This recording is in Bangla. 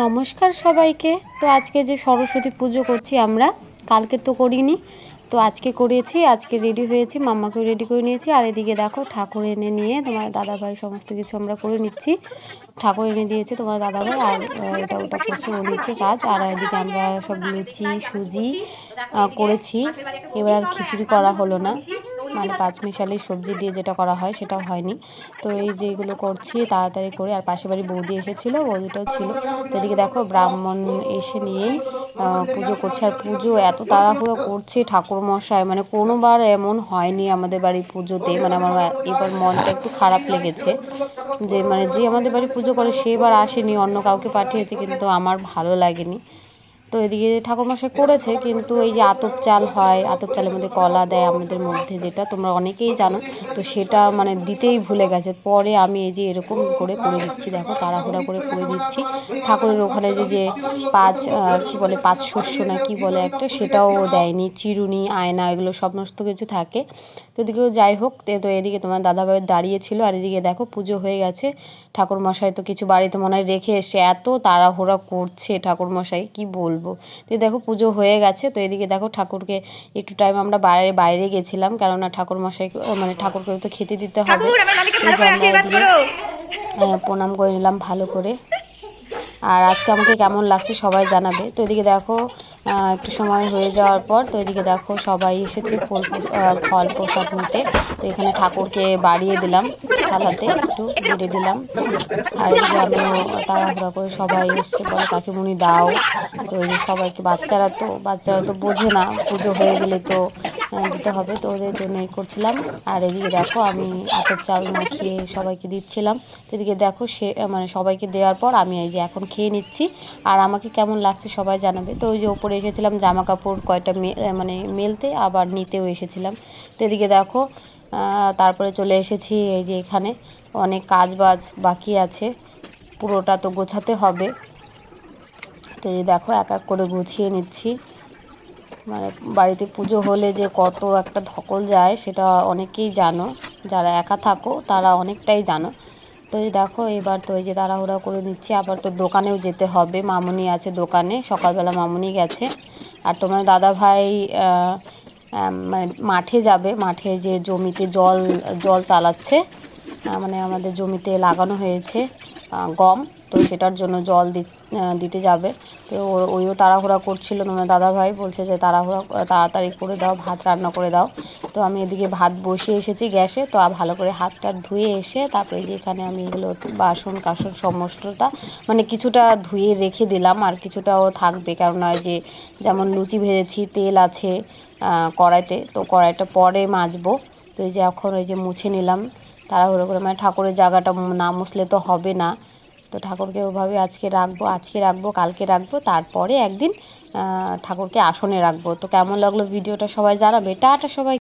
নমস্কার সবাইকে। তো আজকে যে সরস্বতী পুজো করছি আমরা, কালকে তো করিনি। তো আজকে করেছি, আজকে রেডি হয়েছি মাম্মাকেও রেডি করে নিয়েছি। আর এদিকে দেখো, ঠাকুর এনে নিয়ে তোমার দাদাভাই সমস্ত কিছু আমরা করে নিচ্ছি। ঠাকুর এনে দিয়েছে তোমার দাদাভাই, আর এটা ওটা করছে, ও নিচ্ছে কাজ। আর এদিকে আমরা সব লুচি, সুজি করেছি। এবার আর খিচুড়ি করা হলো না। মানে পাঁচ মিশালি সবজি দিয়ে যেটা করা হয় সেটা হয়নি। তো এই যে এগুলো করছি তাড়াতাড়ি করে আর পাশে বাড়ি বৌদি এসেছিল বৌদিটাও ছিল। তো এদিকে দেখো ব্রাহ্মণ এসে নিয়েই পুজো করছে। আর পুজো এত তাড়াহুড়ো করছে ঠাকুর মশাই মানে কোনোবার এমন হয়নি আমাদের বাড়ি পুজোতে। মানে আমার এবার মনটা একটু খারাপ লেগেছে যে মানে যে আমাদের বাড়ি পুজো করে সেবার আসেনি অন্য কাউকে পাঠিয়েছে কিন্তু আমার ভালো লাগেনি। তো এদিকে ঠাকুরমশাই করেছে, কিন্তু এই যে আতপ চাল হয়, আতপ চালের মধ্যে কলা দেয় আমাদের মধ্যে যেটা, তোমরা অনেকেই জানো, তো সেটা মানে দিতেই ভুলে গেছে। পরে আমি এই যে এরকম করে করে দিচ্ছি, দেখো তাড়াহুড়া করে করে দিচ্ছি। ঠাকুরের ওখানে যে যে পাঁচ কী বলে, পাঁচ শস্য না কি বলে একটা, সেটাও দেয়নি। চিরুনি, আয়না, এগুলো সমস্ত কিছু থাকে। তো এদিকেও যাই হোক, তে- এদিকে তোমার দাদাভাই দাঁড়িয়েছিল আর এদিকে দেখো পুজো হয়ে গেছে। ঠাকুরমশাই তো কিছু বাড়িতে মনে হয় রেখে এসে এত তাড়াহুড়া করছে ঠাকুরমশাই, কি বলব? তো দেখো পুজো হয়ে গেছে তো এদিকে দেখো ঠাকুরকে একটু টাইম আমরা বাইরে বাইরে গেছিলাম কেননা ঠাকুর মশাই মানে ঠাকুরকে তো খেতে দিতে হবে। ঠাকুর আমার মামিকে এই ভালো যে করে আমরা আশীর্বাদ এদিকে, করো। আহ, প্রণাম করে নিলাম ভালো করে। আর আজকে আমাকে কেমন লাগছে সবাই জানাবে। তো এদিকে দেখো একটু সময় হয়ে যাওয়ার পর তো এদিকে দেখো সবাই এসেছে ফল ফল প্রসাদ নিতে। তো এখানে ঠাকুরকে বাড়িয়ে দিলাম থালাতে, একটু বেড়ে দিলাম। আর এদিকে আমিও তাড়াহুড়া করে সবাই এসছে, বলে কাকিমুনি দাও। তো সবাইকে, বাচ্চারা তো বাচ্চারা তো বোঝে না, পুজো হয়ে গেলে তো দিতে হবে, তো ওদের জন্য এই করছিলাম। আর এদিকে দেখো, আমি আতপ চাল মাখিয়ে সবাইকে দিচ্ছিলাম। তো এদিকে দেখো, সে মানে সবাইকে দেওয়ার পর আমি এই যে এখন খেয়ে নিচ্ছি। আর আমাকে কেমন লাগছে সবাই জানাবে। তো ওই যে ওপরে এসেছিলাম জামা কাপড় কয়টা মানে মেলতে, আবার নিতেও এসেছিলাম। তো এদিকে দেখো তারপরে চলে এসেছি এই যে এখানে। অনেক কাজ বাজ বাকি আছে, পুরোটা তো গোছাতে হবে। তো এই দেখো, এক এক করে গুছিয়ে নিচ্ছি। মানে বাড়িতে পুজো হলে যে কত একটা ধকল যায় সেটা অনেকেই জানো। যারা একা থাকো, তারা অনেকটাই জানো। তো এই দেখো, এবার তো এই যে তাড়াহুড়া করে নিচ্ছি, আবার তো দোকানেও যেতে হবে। মামুনি আছে দোকানে, সকালবেলা মামুনি গেছে। আর তোমার দাদা ভাই মানে মাঠে যাবে, মাঠে যে জমিতে জল জল চালাচ্ছে মানে আমাদের জমিতে লাগানো হয়েছে গম, তো সেটার জন্য জল দিতে যাবে। তো ওইও তাড়াহুড়া করছিল তোমার দাদা ভাই বলছে যে তাড়াহুড়া, তাড়াতাড়ি করে দাও, ভাত রান্না করে দাও। তো আমি এদিকে ভাত বসিয়ে এসেছি গ্যাসে, তো ভালো করে হাতটা ধুয়ে এসে তারপরে যেখানে আমি এগুলো বাসন কাসন সমস্তটা মানে কিছুটা ধুয়ে রেখে দিলাম আর কিছুটাও থাকবে। কেননা যে যেমন লুচি ভেজেছি, তেল আছে কড়াইতে, তো কড়াইটা পরে মাজবো। তো এই যে এখন ওই যে মুছে নিলাম তাড়াহুড়ো করে। মানে ঠাকুরের জায়গাটা না মুছলে তো হবে না। তো ঠাকুরকে ওভাবে আজকে রাখব আজকে রাখব, কালকে রাখব, তারপরে একদিন ঠাকুরকে আসনে রাখব। তো কেমন লাগল ভিডিওটা সবাই জানাবে। টাটা সবাই